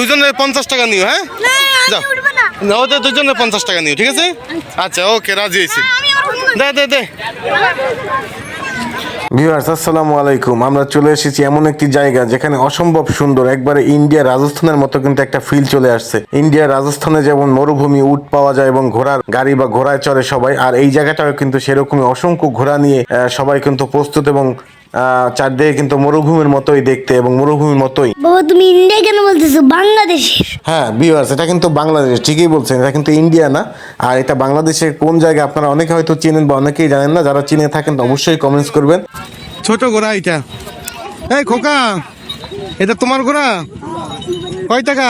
দুজনের পঞ্চাশ টাকা নিও হ্যাঁ? যাও। আমি উঠবো না। না ওদের দুজনের পঞ্চাশ টাকা নিও ঠিক আছে? আচ্ছা। ওকে রাজি হয়েছি। দে দে দে। ভিউয়ার্স আসসালামু আলাইকুম। আমরা চলে এসেছি এমন একটি জায়গা যেখানে অসম্ভব সুন্দর একবারে ইন্ডিয়া রাজস্থানের মতো কিন্তু একটা ফিল চলে আসছে। ইন্ডিয়া রাজস্থানে যেমন মরুভূমি উট পাওয়া যায় এবং ঘোড়ার গাড়ি বা ঘোড়ায় চড়ে সবাই আর এই জায়গাটাও কিন্তু সেরকমই অসংখ্য ঘোড়া নিয়ে সবাই কিন্তু প্রস্তুত এবং চারদিকে কিন্তু মরুভূমির মতোই দেখতে এবং মরুভূমির মতোই। বাবা তুমি ইন্ডিয়া কেন বলতেছো? বাংলাদেশের। হ্যাঁ ভিউয়ার্স এটা কিন্তু বাংলাদেশ ঠিকই বলছেন এটা কিন্তু ইন্ডিয়া না। আর এটা বাংলাদেশের কোন জায়গায় আপনারা অনেকে হয়তো চিনেন বা অনেকেই জানেন না যারা চিনে থাকেন অবশ্যই কমেন্টস করবেন। ছোট ঘোড়া এটা। এই খোকা এটা তোমার ঘোড়া? কয় টাকা?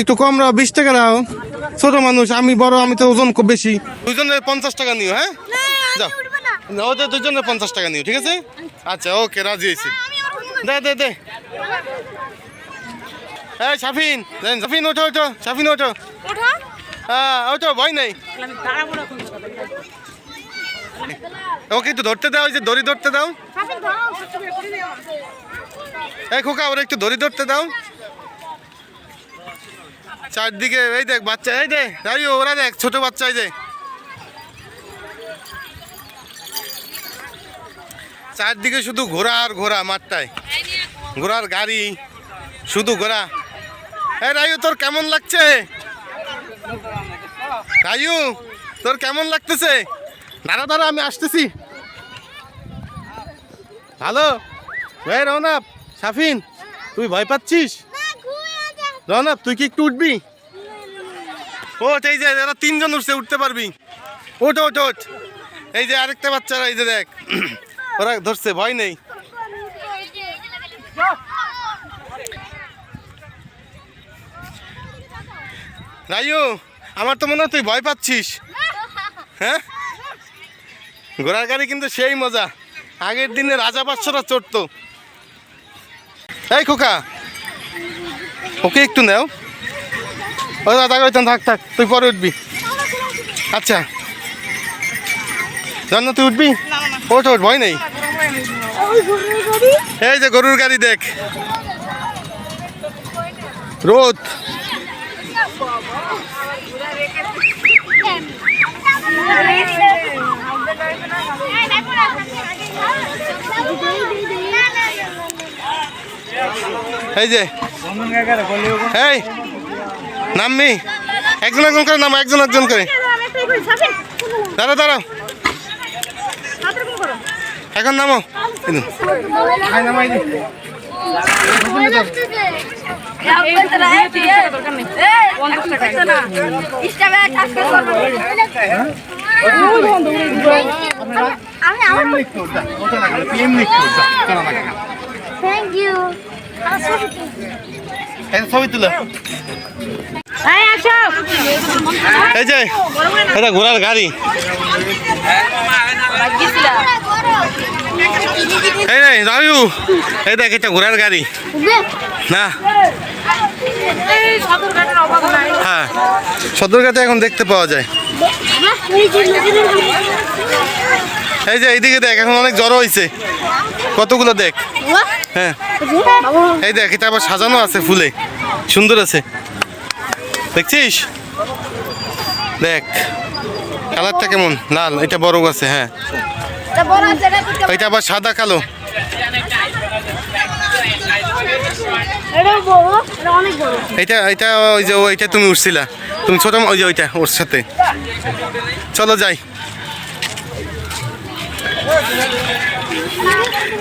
একটু কম রাও বিশ টাকা রাও। ছোট মানুষ আমি বড় আমি তো ওজন খুব বেশি। দুজনের পঞ্চাশ টাকা নিও হ্যাঁ? যাও। ওদের দুজনের পঞ্চাশ টাকা নিও ঠিক আছে? আচ্ছা ওকে রাজি হয়েছি। দে দে দে। এই সাফিন সাফিন ওঠো ওঠো সাফিন ওঠো। হ্যাঁ ওঠো ভয় নেই। ওকে একটু ধরতে দাও ওই যে দড়ি ধরতে দাও। এই খোকা ওরা একটু দড়ি ধরতে দাও। চারদিকে এই দেখ বাচ্চা এই দে রাই ওরা দেখ ছোট বাচ্চা এই দে চারদিকে শুধু ঘোড়া আর ঘোড়া মাঠটায় ঘোরার গাড়ি, শুধু ঘোরা এই রায়ু, তোর কেমন লাগছে? রায়ু, তোর কেমন লাগতেছে? দাঁড়া দাঁড়া, আমি আসতেছি। হ্যালো? এই রওনাপ সাফিন তুই ভয় পাচ্ছিস? রওনাপ তুই কি একটু উঠবি? ওঠ, এই যে, এরা তিনজন উঠছে, উঠতে পারবি। ওঠ ওঠ ওঠ। এই যে আরেকটা বাচ্চারা, এই যে দেখ। ওরা ধরছে, ভয় নেই। রাইউ আমার তো মনে হয় তুই ভয় পাচ্ছিস। হ্যাঁ? ঘোড়ার গাড়ি কিন্তু সেই মজা। আগের দিনে রাজা বাচ্চারা চড়তো। এই খোকা, ওকে একটু নেও। ও দাদা কইতাম থাক থাক, তুই পরে উঠবি। আচ্ছা। জানো তুই উঠবি? ওঠ ওঠ, ভয় নেই। এই যে গরুর গাড়ি দেখ। রোদ। এই যে। এই নামবি একজন একজন করে নামো, একজন একজন করে। দাঁড়া দাঁড়াও। এখন নামো ইউ এই ছবি তুলো। এই আসো। এই যে এটা ঘোড়ার গাড়ি। এই রে রাজু এই দেখ এটা ঘোড়ার গাড়ি। না। হ্যাঁ সদরঘাটে এখন দেখতে পাওয়া যায়। এই যে এইদিকে দেখ এখন অনেক জ্বর হয়েছে কতগুলো দেখ? হ্যাঁ। এই দেখ এটা আবার সাজানো আছে ফুলে। সুন্দর আছে। দেখছিস? দেখ কালারটা কেমন? লাল এটা বড় আছে হ্যাঁ। এটা আবার সাদা কালো। এটা এটা ওই যে ওইটা তুমি উঠছিলা। তুমি ছোট ওই যে ওইটা ওর সাথে। চলো যাই।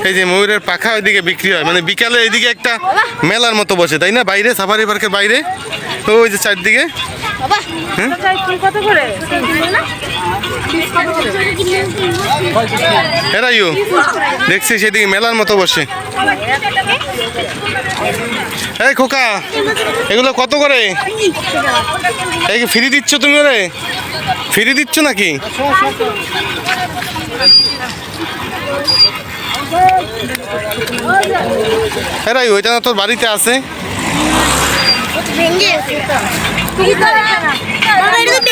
এই যে ময়ূরের পাখা ওইদিকে বিক্রি হয়। মানে বিকালে এইদিকে একটা মেলার মতো বসে তাই না? বাইরে সাফারি পার্কের বাইরে। তো ওই যে চারদিকে। করে? এরাইও দেখছি সেদিকে মেলার মতো বসে। এই খোকা এগুলো কত করে? এই ফ্রি দিচ্ছ তুমি ওরে? ফ্রি দিচ্ছ নাকি? এরাই ওইটা না তোর বাড়িতে আছে? ভেঙে তো